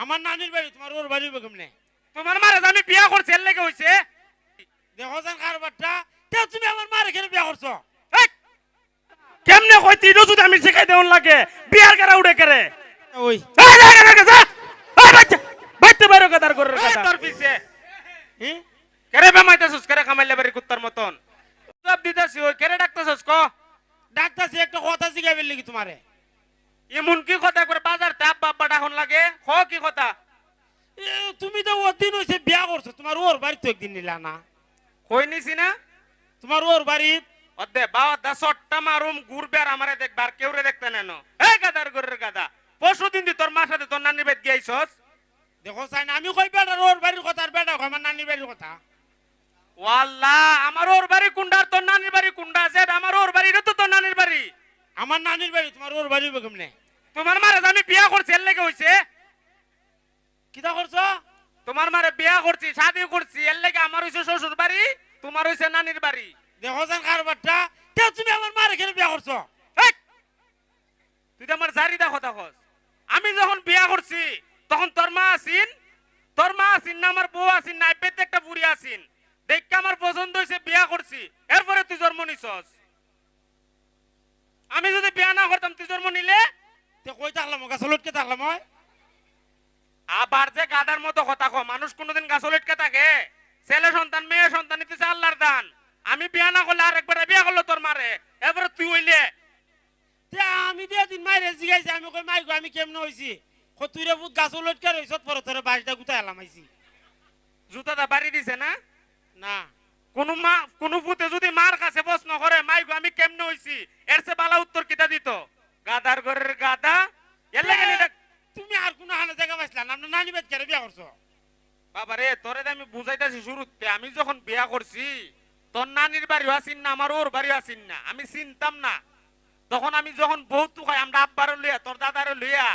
আমার নানির বাড়ি তোমার ওর বাড়ি কেমনে? তোমার মারে আমি বিয়া করছি এর লেগে হইছে। দেখো যান কারবারটা তে তুমি আমার মারে কেন বিয়া করছ! কেমনে কইতি এটা যদি আমি শিখাই দেউন লাগে বিয়ার কারা উড়ে কেরে ওই। বাইতে বাইরে কাদার করে তোর পিছে? কেরে বেমাইতেছস কেরে কামাইলে বাড়ি কুত্তার মতন? সব দিতেছি ওই কেরে ডাকতেছস ক? ডাক্তার সে একটা কথা ফেললি কি তোমারে? এমন কি কথা? করে বাজার তাপ বাপ্পা ডাকন লাগে? খ কি কথা? এ, তুমি তো ওর দিন হয়েছে বিয়া করছ তোমার ওর বাড়ি তো একদিন নিলা না। কই নিছি না? তোমার ওর বাড়ি? অদে বাবা দা সট্টা মারুম ঘুরবে আর আমারে দেখবার কেউ রে দেখতে নেন। এই গাদার গরের গাদা পরশু দিন দি তোর মার সাথে তোর নানি বেদ গিয়েছস দেখো চাই না আমি কই বেটার ওর বাড়ির কথা আর বেটা আমার নানির বাড়ির কথা? ওয়াল্লা আমার ওর বাড়ি কুন্ডা আর তোর নানির বাড়ি কুন্ডা আছে আমার ওর বাড়ি এটা তো তোর নানির বাড়ি। আমার নানির বাড়ি তোমার ওর বাড়ি হবে কেমনে? তোমার মারে আমি বিয়া করছি এর লেগে হইছে? কিতা করছ? তোমার মারে বিয়া করছি শাদি করছি এর লেগে আমার হইছে শ্বশুর বাড়ি তোমার হইছে নানির বাড়ি। দেখো যান কারবারটা তে তুমি আমার মারে কেন বিয়া করছ? তুই তো আমার জারি দেখো দেখস আমি যখন বিয়া করছি তখন তোর মা আসিন তোর মা আসিন না আমার বউ আসিন না পেতে একটা বুড়ি আসিন দেখকে আমার পছন্দ হয়েছে বিয়া করছি এরপরে তুই জন্ম নিছস। আমি যদি বিয়া না করতাম তুই জন্ম নিলে? তে কই থাকলাম গাছ লটকে থাকলাম আবার যে গাদার মতো কথা কো মানুষ কোনোদিন গাছ লটকে থাকে। ছেলে সন্তান মেয়ে সন্তান নিতেছে আল্লাহর দান। আমি বিয়া না করলে আরেকবার বিয়া করল তোর মারে। এরপরে তুই হইলে। তে আমি দিয়ে দিন মাইরে জিগাইছি আমি কই মাই গো আমি কেমনে হইছি? রইছ পরে তোরে এলাম আইছি। জুতাটা বাড়ি দিছে না? না। কোন মা কোন পুতে যদি মার কাছে প্রশ্ন করে মাই গো আমি কেমনে হইছি? এর সে বালা উত্তর কিটা দিত? গাদার ঘরের গাদা লাগে নি ডাক- তুমি আর কোনো হানে জায়গা পাইছিলা না নানি বেদ কেন বিয়া করছ? বাবা রে তোরে আমি বুঝাইতাছি শুরুতে আমি যখন বিয়া করছি তোর নানির বাড়িও আসিন না আমার ওর বাড়িও আসিন না আমি চিনতাম না। তখন আমি যখন বহুত খাই আমরা আব্বারও লইয়া তোর দাদারও লইয়া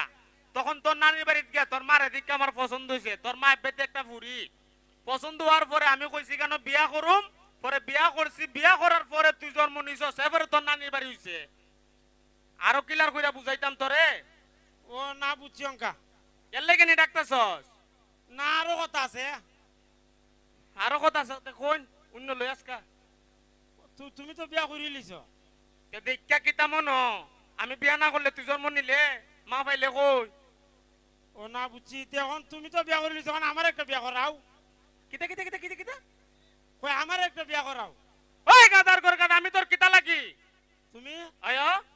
তখন তোর নানির বাড়িতে গিয়া তোর মারে দিকে আমার পছন্দ হয়েছে তোর মা বেতে একটা ফুরি পছন্দ হওয়ার পরে আমি কইছি কেন বিয়া করুম? পরে বিয়া করছি বিয়া করার পরে তুই জন্ম নিছস এবারে তোর নানির বাড়ি হইছে। আরও কিলার কইরা বুঝাইতাম তোরে? ও না বুঝছি অঙ্কা। এর লেগে নি ডাকতাছস? না আরও কথা আছে। আরও কথা আছে তে কইন অন্য লই আজকা। তু- তুমি তো বিয়া করে লিছ দেখা কিতা মনো? আমি বিয়া না করলে তুই জন্ম নিলে? মা পাইলে কই? ও না বুঝছি। এখন তুমি তো বিয়া করে লিছ এখন আমার একটা বিয়া করাও। কিতা কিতা কিতা কিতা কিতা? কই আমার একটা বিয়া করাও। ওই গাদার কর গাদা আমি তোর কিতা লাগি? তুমি? আয়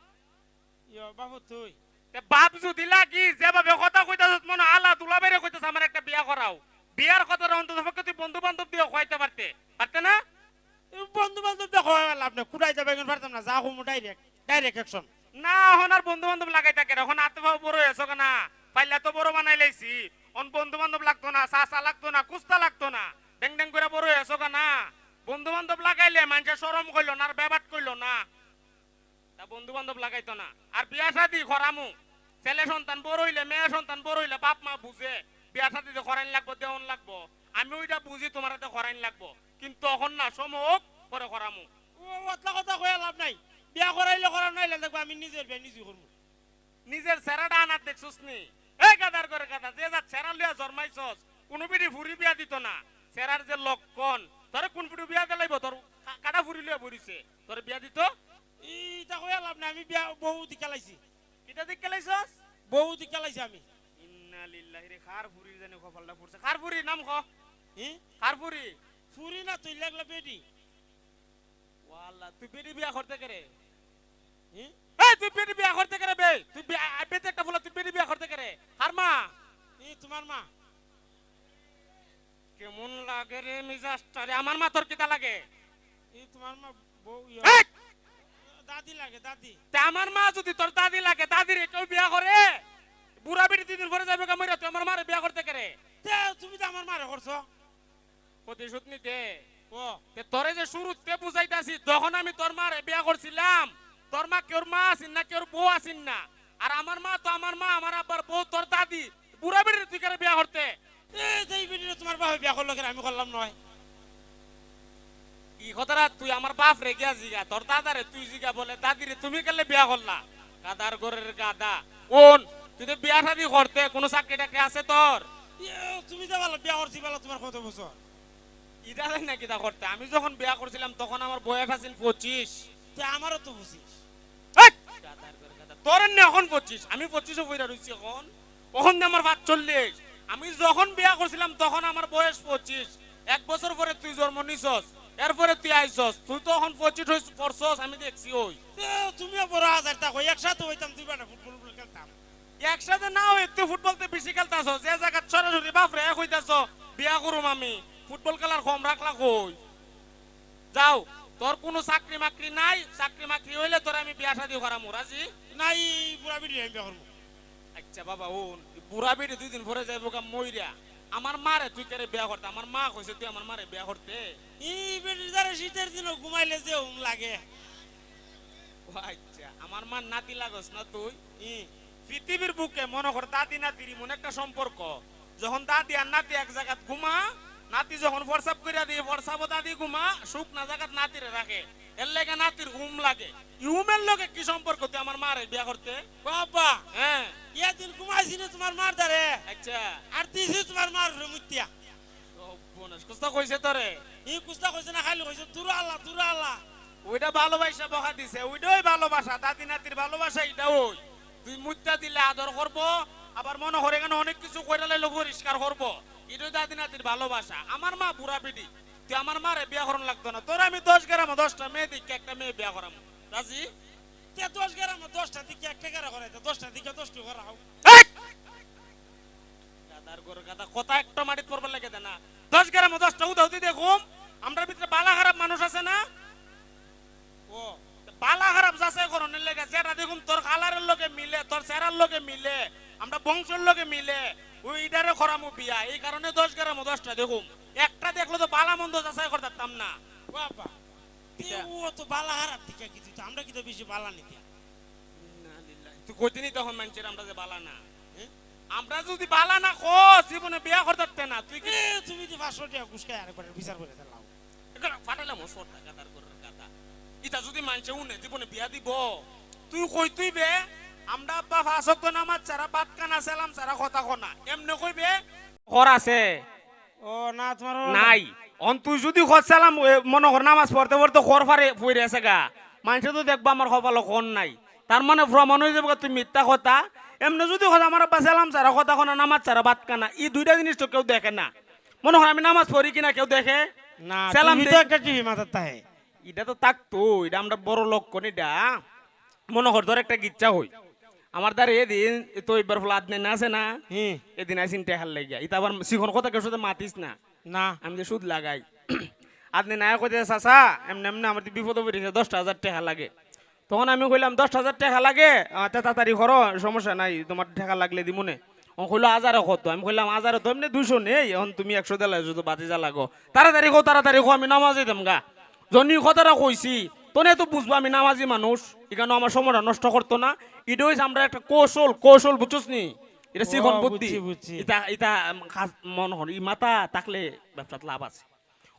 বাপ যদি লাগি যেভাবে কথা কইতাছ মনে আলা দুলা বেরে কইতাছ আমার একটা বিয়া করাও। বিয়ার কথা অন্তত পক্ষে তুই বন্ধু বান্ধব দিয়ে খাইতে পারতে। পারতে না? বন্ধু বান্ধব লাভ নেই কুড়াই যাবে এখন পারতাম না যা হুমু ডাইরেক্ট ডাইরেক্ট অ্যাকশন না এখন আর বন্ধু বান্ধব লাগাই থাকে এখন আত্মভাব বড় হয়েছ না। পাইলা তো বড় বানাই লাইছি। অন বন্ধু বান্ধব লাগতো না চাচা লাগতো না কুস্তা লাগতো না। ডেং ডেং করে বড় হয়েছ না। বন্ধু বান্ধব লাগাইলে মানুষের সরম কইলো না আর বেবাট কইলো না। তা বন্ধু বান্ধব লাগাইতো না। আর বিয়া শাদি খরামু ছেলে সন্তান বড় হইলে মেয়ে সন্তান বড় হইলে বাপ মা বুঝে বিয়া শাদিতে খরাইন লাগবো দেওয়ান লাগবো। আমি ওইটা বুঝি তোমার হাতে খরাইন লাগবো। কিন্তু এখন না সমক পরে খরামু ও অতলা কথা কয়ে লাভ নাই। বিয়া করাইলে করা নাইলে দেখব আমি নিজের বিয়া নিজে করব। নিজের চেহারাটা আনার দেখছস নি? এই গাদার করে গাদা যে যা চেহারা লিয়া জন্মাইছস কোনো বিধি ফুরি বিয়া দিত না। চেহারার যে লক্ষণ তোর কোন ফুরি বিয়া দিলাইব তোর কাটা ফুরি লিয়া ভরিছে তোর বিয়া দিত ইটা কয়ে লাভ নাই আমি বিয়া বহু দিকে লাইছি কিটা দিক কেলাইছস বহু দিকে লাইছি আমি। ইন্না লিল্লাহি রে খার ফুরি জানি কপালটা ফুরছে খার ফুরি নাম খ হি? খার ফুরি ফুরি না তুই লাগলে বেটি ওয়াল্লা তুই বেটি বিয়া করতে করে হি? এই তুই বেটি বিয়া করতে করে বে? তুই বিয়া বেতে একটা ফুলা তুই বেটি বিয়া করতে করে হার মা? ই তোমার মা। কেমন লাগে রে মিজাজটা রে? আমার মা তোর কিটা লাগে? ই তোমার মা বউ! দাদি লাগে দাদি। তে আমার মা যদি তোর দাদি লাগে দাদির কেউ বিয়া করে? বুড়া বেটি দুই দিন পরে যাবে কামড়া তুই আমার মারে বিয়া করতে করে তে তুমি তো আমার মারে করছ। প্রতিশোধ নিতে তোরে যে শুরুতে বুঝাইতাছি তখন আমি তোর মারে বিয়া করছিলাম তোর মা কেউর মা আসিন না কেউর বউ আসিন না। আর আমার মা তো আমার মা আমার আব্বার বউ তোর দাদি বুড়া বেটি তুই করে বিয়া করতে? এ এই বেটিটা তোমার বাবা বিয়া করল আমি করলাম নয়। কি কথাটা তুই আমার বাপ রে গিয়া জিগা তোর দাদারে তুই জিগা বলে দাদিরে তুমি কেলে বিয়া করলা? গাদার ঘরের গাদা। কোন? তুই তো বিয়া শাদি করতে কোনো চাকরি টাকরি আছে তোর? তুমি যে বলো বিয়া করছি বেলা তোমার কত বছর? ইটা দেখ না কিতা করতে আমি যখন বিয়া করছিলাম তখন আমার বয়স আছিল পঁচিশ। তে আমারও তো বুঝিস তোর এখন পঁচিশ আমি পঁচিশও বইরা রয়েছি এখন। কখন দিয়ে আমার ভাত চল্লিশ আমি যখন বিয়া করছিলাম তখন আমার বয়স পঁচিশ। এক বছর পরে তুই জন্ম নিছস। এরপরে তুই আইসস তুই তো এখন পঁচিশ হইস পড়ছস আমি দেখছি ওই। তে তুমিও বড় হাজার টাকা একসাথে হইতাম দুই বেটা ফুটবল ফুটবল খেলতাম। একসাথে না হই তুই ফুটবলতে বেশি খেলতাছ যে জায়গা সরাসরি বাপরে এক হইতাছ বিয়া করুম আমি ফুটবল খেলার কম রাখলা কই? যাও তোর কোনো চাকরি মাকরি নাই চাকরি মাকরি হইলে তোর আমি বিয়া শাদি করাম রাজি? নাই বুড়া বিড়ি আমি বিয়া করব। আচ্ছা বাবা ও বুড়া বেড়ে দুই দিন পরে যাইব গা মইরা। আমার মারে তুই কেরে বিয়া করতে? আমার মা কইছে তুই আমার মারে বিয়া করতে? বেটির শীতের দিনও ঘুমাইলে যে হুম লাগে। আচ্ছা আমার মা নাতি লাগস না তুই? ই, পৃথিবীর বুকে মনে কর দাদি নাতির এমন একটা সম্পর্ক। যখন দাদি আর নাতি এক জায়গাত ঘুমা নাতি যখন ফরসাপ করিয়া দিয়ে ফরসাবো দাদি ঘুমা সুখ না জায়গাত নাতিরে রাখে। এর লেগে নাতির ঘুম লাগে। ইউমের লগে কি সম্পর্ক? তুই আমার মারে বিয়া করতে? বাবা হ্যাঁ। ইয়া দিন ঘুমাইছি না তোমার মার দ্বারে আচ্ছা। আর দিছি তোমার মার মুতিয়া বোনাস কুস্তা কইছে তোরে? ই কুস্তা কইছে না খালি কইছে দূর আল্লাহ দূর আল্লাহ। ওইটা ভালোবাসা বকা দিছে ওইটাই ভালোবাসা দাদি নাতির ভালোবাসা এটা ওই তুই মুদ্রা দিলে আদর করব আবার মনে করে কেন অনেক কিছু কইরা লাইলে পরিষ্কার করব। এটাই দাদি নাতির ভালোবাসা। আমার মা বুড়া পিডি তুই আমার মারে বিয়া করানো লাগতো না। তোর আমি দশ গ্রাম দশটা মেয়ে দিকে একটা মেয়ে বিয়া করাম। রাজি? তে দশ গ্রাম দশটা দিকে একটা গেরা করাইতে? দশটা দিকে দশটি করা হোক! গাদার গরু গাদা কথা একটা মাটিত পড়বার লাগে না। দশ গ্রাম দশটা উদাহতি দেখুম আমরা ভিতরে বালা খারাপ মানুষ আছে না? ও বালা খারাপ যাচাই করণের লেগে যেটা দেখুন তোর কালারের লগে মিলে তোর চেহারার লগে মিলে আমরা বংশের লগে মিলে ওই ইডারে করামু বিয়া। এই কারণে দশ গ্রাম দশটা দেখুম। একটা দেখল তো বালা মন্দ যাচাই করতাম না। বাবা ও তো বালা হারাপ দিকে কি দিত আমরা কি তো বেশি বালা নিতে তুই কইতিনি তখন মানুষের আমরা যে বালা না? আমরা যদি বালা না খ জীবনে বিয়া করতে না তুই কি তুমি যে পাঁচশো টাকা আরেকবার বিচার করে দিলাম সরটা গাদার করে ইটা যদি মানুষে উনে জীবনে বিয়া দিব। তুই কই তুই বে আমরা আব্বা ফাঁসক নামাজ ছাড়া বাত কানা সালাম কথা কনা এমনি কইবে ঘর আছে। ও না তোমার নাই। অন তুই যদি মনে কর নামাজ পড়তে পড়তে ফারে পড়ে আছে গা। মানুষে তো দেখবা আমার কোন নাই। তার মানে প্রমাণ হয়ে যাবে তুই মিথ্যা কথা। এমনি যদি কথা আমার আব্বা সালাম কথা কনা নামাজ ছাড়া বাত কানা এই দুইটা জিনিস তো কেউ দেখে না। মনে হয় আমি নামাজ পড়ি কিনা কেউ দেখে? না সালাম তো একটা টিভি মাথার তাহে এটা তো থাকতো এটা আমরা বড় লক্ষণ এটা মনে কর ধর একটা গিচ্ছা হই আমার দ্বারা এদিন তো এবার ফলে আদনে না আছে না? হুম এদিন আইসিন টেহার লাগিয়া। এটা আবার শিখন কথা কেউ সাথে মাতিস না। না। আমি যে সুদ লাগাই। আপনি না কইতে চাচা এমনি এমনি আমার তো বিপদে পড়েছে দশটা হাজার টাকা লাগে। তখন আমি কইলাম দশটা হাজার টাকা লাগে? তাড়াতাড়ি করো সমস্যা নাই তোমার টাকা লাগলে দিমুনে ও কইলো হাজারে কত? আমি কইলাম হাজারে তো এমনি দুশো নেই এখন তুমি একশো দিলে যদি বাতি যা লাগো তাড়াতাড়ি কো তাড়াতাড়ি কো আমি নামাজ দিতাম গা। জনি কথাটা কইছি তোনে তো বুঝব আমি নামাজি মানুষ এখানে আমার সময়টা নষ্ট করতো না এটা হইছে আমরা একটা কৌশল কৌশল বুঝছস নি? এটা শিখন বুদ্ধি। এটা এটা মন হন ই মাথা থাকলে ব্যবসাত লাভ আছে।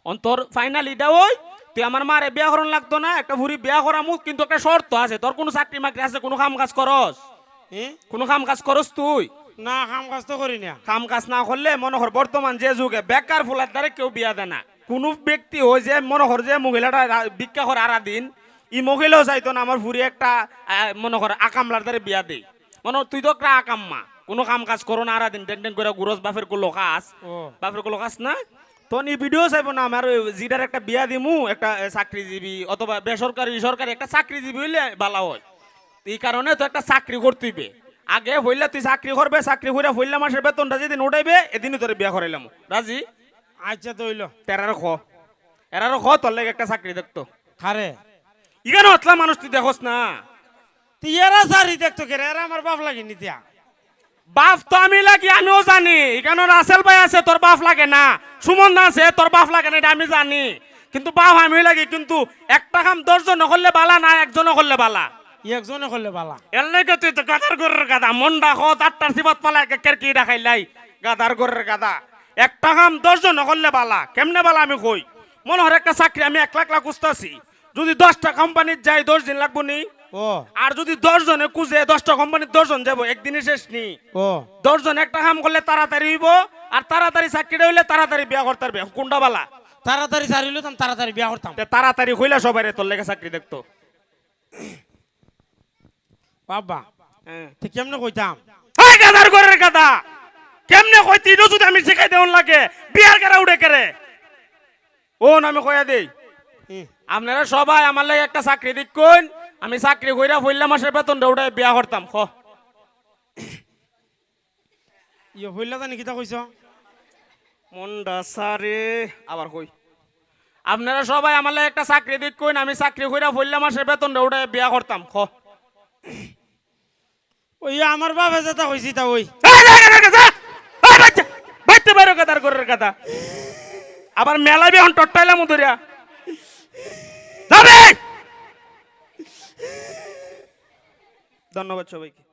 অন্তর ফাইনাল এটা ওই তুই আমার মারে বিয়া করন লাগতো না একটা ভুরি বিয়া করামু কিন্তু একটা শর্ত আছে তোর কোনো চাকরি মাকরি আছে কোনো কাম কাজ করস? কোনো কাম কাজ করস তুই? না কাম কাজ তো করি না। কাম কাজ না করলে মনে কর বর্তমান যে যুগে বেকার ফুলার দ্বারা কেউ বিয়া দেয় না। কোনো ব্যক্তি হয় যে মনে কর যে মহিলাটা ভিক্ষা করে আরা দিন ই মহিলাও চাইতো না আমার ভুরি একটা মনে কর আকামলার দ্বারা বিয়া দেই। মনে তুই তো একটা আকাম্মা কোনো কাম কাজ করো না আরা দিন টেন টেন করে গুরস বাপের কাজ ও। বাপেরগুলো কাজ না? তো নি ভিডিও চাইব না আমার জিডার একটা বিয়া দিমু একটা চাকরিজীবী অথবা বেসরকারি সরকারি একটা চাকরিজীবী হইলে ভালো হয়। এই কারণে তো একটা চাকরি করতেইবে আগে হইলে তুই চাকরি করবে চাকরি করে হইলে মাসের বেতনটা যেদিন উঠাইবে এদিনই তোর বিয়া করাইলাম রাজি? আচ্ছা তো হইল তেরারও খ। এরারও খ তোর লেগে একটা চাকরি দেখতো। খারে ইখানে অতলা মানুষ তুই দেখোস না। তুই এরা সারি দেখতো কে? এরা আমার বাপ লাগে নিতিয়া বাপ তো আমি লাগি আমিও জানি। এখানে রাসেল ভাই আছে তোর বাপ লাগে না। সুমন আছে তোর বাপ লাগে না এটা আমি জানি। কিন্তু বাপ আমি লাগি কিন্তু একটা কাম দশজন করলে বালা না একজনও করলে বালা। একজনে করলে বালা। এর লেগে তুই তো গাদার গরের গাদা। মন ডাকো তারটার সিবাত পালা কের কি ডাকাইলাই গাদার গরের গাদা। একটা কাম দশজন করলে বালা কেমনে বালা আমি কই? মনে হয় একটা চাকরি আমি এক লাখ লাখ খুঁজতেছি। যদি দশটা কোম্পানির যাই দশ দিন লাগবো নি? ও। আর যদি দশ জনে কুজে দশটা কোম্পানির দশ জন যাব একদিনে শেষ নি। ও। দশ জন একটা কাম করলে তাড়াতাড়ি হইব আর তাড়াতাড়ি চাকরিটা হইলে তাড়াতাড়ি বিয়া করতে পারবে কোনটা বালা? তাড়াতাড়ি সারিল তাম তাড়াতাড়ি বিয়া করতাম তাড়াতাড়ি হইলে সবাই তোর লেগে চাকরি দেখতো। বাবা হ্যাঁ। তে কেমনে কইতাম? এই গাদার ঘরের গাদা! কেমনে কইতি? যদি আমি শিখাই দেউন লাগে বিয়ার কেরা উড়ে কেরে। ও আমি কইয়া দেই। আপনারা সবাই আমার লাগে একটা চাকরি দিক কইন আমি চাকরি কইরা পড়লে মাসের বেতনটা উঠাই বিয়া করতাম খ ইয়ে হইলা জানি কিতা কইছ মন্ডা সারে আবার কই আপনারা সবাই আমার লাগে একটা চাকরি দিক কইন আমি চাকরি কইরা পড়লে মাসের বেতনটা উঠাই বিয়া করতাম খ ওই আমার বাবা যেটা কইছি তা ওই বাইতে বাইরো গাদার ঘরের গাদা আবার মেলা বিহন টট্টাইলাম যাবে ধন্যবাদ সবাইকে